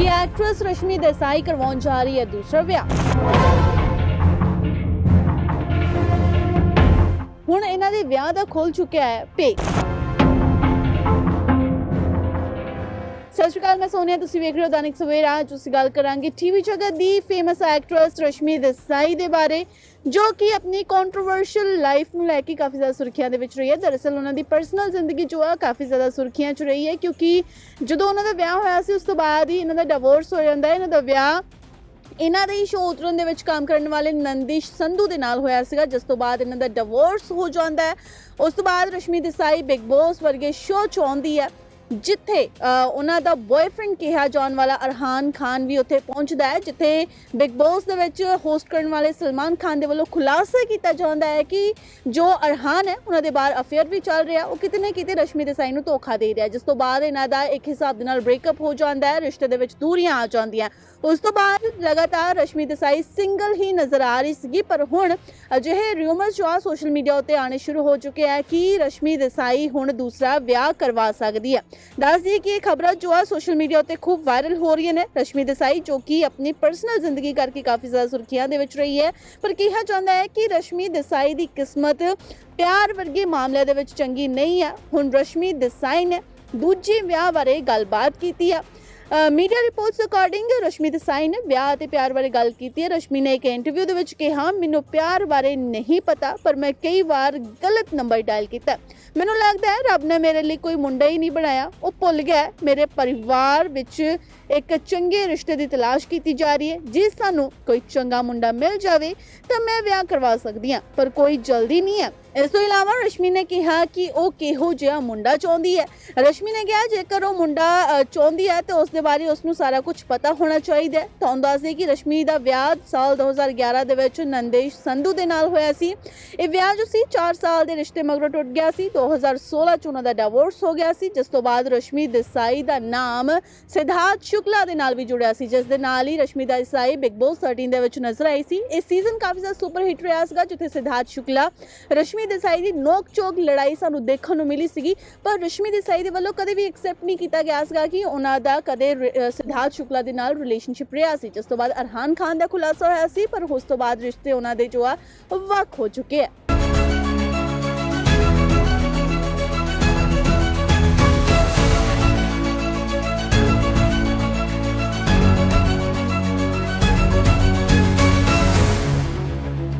ਕਿ ਐਕਟਰੈਸ ਰਸ਼ਮੀ ਦੇਸਾਈ ਕਰਵਾਉਣ ਜਾ ਰਹੀ ਹੈ ਦੂਸਰਾ ਵਿਆਹ। ਹੁਣ ਇਹਨਾਂ ਦੇ ਵਿਆਹ ਦਾ ਖੁੱਲ ਚੁੱਕਿਆ ਹੈ ਪੇ ਸ਼੍ਰੀ ਅਕਾਲ ਮੈਂ ਸੋਨੀਆ, ਤੁਸੀਂ ਵੇਖ ਰਹੇ ਹੋ ਦੈਨਿਕ ਸਵੇਰਾ ਅੱਜ ਅਸੀਂ ਗੱਲ ਕਰਾਂਗੇ ਟੀਵੀ ਜਗਤ ਦੀ ਫੇਮਸ ਐਕਟਰੈਸ ਰਸ਼ਮੀ ਦੇਸਾਈ ਦੇ ਬਾਰੇ, ਜੋ ਕਿ ਆਪਣੀ ਕੰਟਰੋਵਰਸ਼ੀਅਲ ਲਾਈਫ ਨੂੰ ਲੈ ਕੇ ਕਾਫੀ ਜ਼ਿਆਦਾ ਸੁਰਖੀਆਂ ਦੇ ਵਿੱਚ ਰਹੀ ਹੈ। ਦਰਅਸਲ ਉਹਨਾਂ ਦੀ ਪਰਸਨਲ ਜ਼ਿੰਦਗੀ ਜੋ ਆ, ਕਾਫੀ ਜ਼ਿਆਦਾ ਸੁਰਖੀਆਂ 'ਚ ਰਹੀ ਹੈ, ਕਿਉਂਕਿ ਜਦੋਂ ਉਹਨਾਂ ਦਾ ਵਿਆਹ ਹੋਇਆ ਸੀ, ਉਸ ਤੋਂ ਬਾਅਦ ਹੀ ਇਹਨਾਂ ਦਾ ਡਿਵੋਰਸ ਹੋ ਜਾਂਦਾ ਹੈ। ਇਹਨਾਂ ਦਾ ਵਿਆਹ ਇਹਨਾਂ ਦੇ ਹੀ ਸ਼ੋਅ ਉਤਰਨ ਦੇ ਵਿੱਚ ਕੰਮ ਕਰਨ ਵਾਲੇ ਨੰਦੀਸ਼ ਸੰਧੂ ਦੇ ਨਾਲ ਹੋਇਆ ਸੀਗਾ, ਜਿਸ ਤੋਂ ਬਾਅਦ ਇਹਨਾਂ ਦਾ ਡਿਵੋਰਸ ਹੋ ਜਾਂਦਾ ਹੈ। ਉਸ ਤੋਂ ਬਾਅਦ ਰਸ਼ਮੀ ਦੇਸਾਈ ਬਿਗ ਬੌਸ ਵਰਗੇ ਸ਼ੋਅ 'ਚ ਆਉਂਦੀ ਹੈ। ਜਿੱਥੇ ਉਹਨਾਂ ਦਾ ਬॉयਫ੍ਰੈਂਡ ਕਿਹਾ ਜਾਣ ਵਾਲਾ ਅਰਹਾਨ ਖਾਨ ਵੀ ਉੱਥੇ ਪਹੁੰਚਦਾ ਹੈ, ਜਿੱਥੇ ਬਿਗ ਬੌਸ ਦੇ ਵਿੱਚ ਹੋਸਟ ਕਰਨ ਵਾਲੇ ਸਲਮਾਨ ਖਾਨ ਦੇ ਵੱਲੋਂ ਖੁਲਾਸਾ ਕੀਤਾ ਜਾਂਦਾ ਹੈ ਕਿ ਜੋ ਅਰਹਾਨ ਹੈ, ਉਹਨਾਂ ਦੇ ਬਾਹਰ ਅਫੇਅਰ ਵੀ ਚੱਲ ਰਿਹਾ, ਉਹ ਕਿਤੇ ਨਾ ਕਿਤੇ ਰਸ਼ਮੀ ਦੇਸਾਈ ਨੂੰ ਧੋਖਾ ਦੇ ਰਿਹਾ ਜਿਸ ਤੋਂ ਬਾਅਦ ਇਹਨਾਂ ਦਾ ਇੱਕ ਹਿਸਾਬ ਦੇ ਨਾਲ ਬ੍ਰੇਕਅਪ ਹੋ ਜਾਂਦਾ ਹੈ, ਰਿਸ਼ਤੇ ਦੇ ਵਿੱਚ ਦੂਰੀਆਂ ਆ ਜਾਂਦੀਆਂ ਉਸ ਤੋਂ ਬਾਅਦ ਲਗਾਤਾਰ ਰਸ਼ਮੀ ਦੇਸਾਈ ਸਿੰਗਲ ਹੀ ਨਜ਼ਰ ਆ ਰਹੀ ਸੀਗੀ, ਪਰ ਹੁਣ ਅਜਿਹੇ ਰਿਊਮਰਸ ਜੋ ਆ ਸੋਸ਼ਲ ਮੀਡੀਆ ਉੱਤੇ ਆਣੇ ਸ਼ੁਰੂ ਹੋ ਚੁੱਕੇ ਆ ਕਿ ਰਸ਼ਮੀ ਦੇਸਾਈ ਹੁਣ ਦੂਸਰਾ ਵਿਆਹ ਕਰਵਾ ਸਕਦੀ ਹੈ। ਦੱਸ ਦਈਏ ਕਿ ਇਹ ਖਬਰਾਂ ਜੋ ਆ ਸੋਸ਼ਲ ਮੀਡੀਆ ਉੱਤੇ ਖੂਬ ਵਾਇਰਲ ਹੋ ਰਹੀਆਂ ਨੇ ਰਸ਼ਮੀ ਦੇਸਾਈ, ਜੋ ਕਿ ਆਪਣੀ ਪਰਸਨਲ ਜ਼ਿੰਦਗੀ ਕਰਕੇ ਕਾਫੀ ਜ਼ਿਆਦਾ ਸੁਰਖੀਆਂ ਦੇ ਵਿੱਚ ਰਹੀ ਹੈ। ਪਰ ਕਿਹਾ ਜਾਂਦਾ ਹੈ ਕਿ ਰਸ਼ਮੀ ਦੇਸਾਈ ਦੀ ਕਿਸਮਤ ਪਿਆਰ ਵਰਗੇ ਮਾਮਲਿਆਂ ਦੇ ਵਿੱਚ ਚੰਗੀ ਨਹੀਂ ਹੈ ਹੁਣ ਰਸ਼ਮੀ ਦੇਸਾਈ ਨੇ ਦੂਜੇ ਵਿਆਹ ਬਾਰੇ ਗੱਲਬਾਤ ਕੀਤੀ ਹੈ media reports according Rashmi Desai ਨੇ ਵਿਆਹ ਅਤੇ ਪਿਆਰ ਬਾਰੇ ਗੱਲ ਕੀਤੀ ਹੈ। ਰਸ਼ਮੀ ਨੇ ਇੱਕ ਇੰਟਰਵਿਊ ਦੇ ਵਿੱਚ ਕਿਹਾ, ਮੈਨੂੰ ਪਿਆਰ ਬਾਰੇ ਨਹੀਂ ਪਤਾ, ਪਰ ਮੈਂ ਕਈ ਵਾਰ ਗਲਤ ਨੰਬਰ ਡਾਇਲ ਕੀਤਾ ਮੈਨੂੰ ਲੱਗਦਾ ਹੈ ਰੱਬ ਨੇ ਮੇਰੇ ਲਈ ਕੋਈ ਮੁੰਡਾ ਹੀ ਨਹੀਂ ਬਣਾਇਆ। ਉਹ ਭੁੱਲ ਗਿਆ ਮੇਰੇ ਪਰਿਵਾਰ ਵਿੱਚ ਇੱਕ ਚੰਗੇ ਰਿਸ਼ਤੇ ਦੀ ਤਲਾਸ਼ ਕੀਤੀ ਜਾ ਰਹੀ ਹੈ। ਜੇ ਸਾਨੂੰ ਕੋਈ ਚੰਗਾ ਮੁੰਡਾ ਮਿਲ ਜਾਵੇ, ਤਾਂ ਮੈਂ ਵਿਆਹ ਕਰਵਾ ਸਕਦੀ ਹਾਂ, ਪਰ ਕੋਈ ਜਲਦੀ ਨਹੀਂ ਹੈ। ਇਸ ਤੋਂ ਇਲਾਵਾ ਰਸ਼ਮੀ ਨੇ ਕਿਹਾ ਕਿ ਉਹ ਕਿਹੋ ਜਿਹਾ ਮੁੰਡਾ ਚਾਹੁੰਦੀ ਹੈ। ਰਸ਼ਮੀ ਨੇ ਕਿਹਾ, ਜੇਕਰ ਉਹ ਮੁੰਡਾ ਚਾਹੁੰਦੀ ਹੈ, ਤਾਂ ਉਸ ਦੇ ਬਾਰੇ ਉਸ ਨੂੰ ਸਾਰਾ ਕੁਝ ਪਤਾ ਹੋਣਾ ਚਾਹੀਦਾ ਤੁਹਾਨੂੰ ਦੱਸ ਦੇ ਕਿ ਰਸ਼ਮੀ ਦਾ ਵਿਆਹ ਸਾਲ 2011 ਦੇ ਵਿੱਚ ਨੰਦੇਸ਼ ਸੰਧੂ ਦੇ ਨਾਲ ਹੋਇਆ ਸੀ। ਇਹ ਵਿਆਹ ਜੋ ਸੀ 4 ਸਾਲ ਦੇ ਰਿਸ਼ਤੇ ਮਗਰੋਂ ਟੁੱਟ ਗਿਆ ਸੀ। 2016 ਚ ਉਹਨਾਂ ਦਾ ਡਿਵੋਰਸ ਹੋ ਗਿਆ ਸੀ, ਜਿਸ ਤੋਂ ਬਾਅਦ ਰਸ਼ਮੀ ਦੇਸਾਈ ਦਾ ਨਾਮ ਸਿਧਾਰਥ ਸ਼ੁਕਲਾ ਦੇ ਨਾਲ ਵੀ ਜੁੜਿਆ ਸੀ, ਜਿਸ ਦੇ ਨਾਲ ਹੀ ਰਸ਼ਮੀ ਦੇਸਾਈ ਬਿਗ ਬੌਸ 13 ਦੇ ਵਿੱਚ ਨਜ਼ਰ ਆਈ ਸੀ। ਇਹ ਸੀਜ਼ਨ ਕਾਫੀ ਜ਼ਿਆਦਾ ਸੁਪਰ ਹਿੱਟ ਰਿਹਾ ਸੀਗਾ, ਜਿੱਥੇ ਸਿਧਾਰਥ ਸ਼ੁਕਲਾ ਰਸ਼ਮੀ ਦੇਸਾਈ ਦੀ ਨੋਕ ਚੋਕ ਲੜਾਈ ਸਾਨੂੰ ਦੇਖਣ ਨੂੰ ਮਿਲੀ ਸੀਗੀ। ਪਰ ਰਸ਼ਮੀ ਦੇਸਾਈ ਦੇ ਵੱਲੋਂ ਕਦੇ ਵੀ ਐਕਸੈਪਟ ਨਹੀਂ ਕੀਤਾ ਗਿਆ ਸੀਗਾ ਕਿ ਉਹਨਾਂ ਦਾ ਕਦੇ ਰ- ਸਿਧਾਰਥ ਸ਼ੁਕਲਾ ਦੇ ਨਾਲ ਰਿਲੇਸ਼ਨਸ਼ਿਪ ਰਿਹਾ ਸੀ। ਜਿਸ ਤੋਂ ਬਾਅਦ ਅਰਹਾਨ ਖਾਨ ਦਾ ਖੁਲਾਸਾ ਹੋਇਆ ਸੀ, ਪਰ ਉਸ ਤੋਂ ਬਾਅਦ ਰਿਸ਼ਤੇ ਉਹਨਾਂ ਦੇ ਜੋ ਆ, ਵੱਖ ਹੋ ਚੁੱਕੇ ਆ।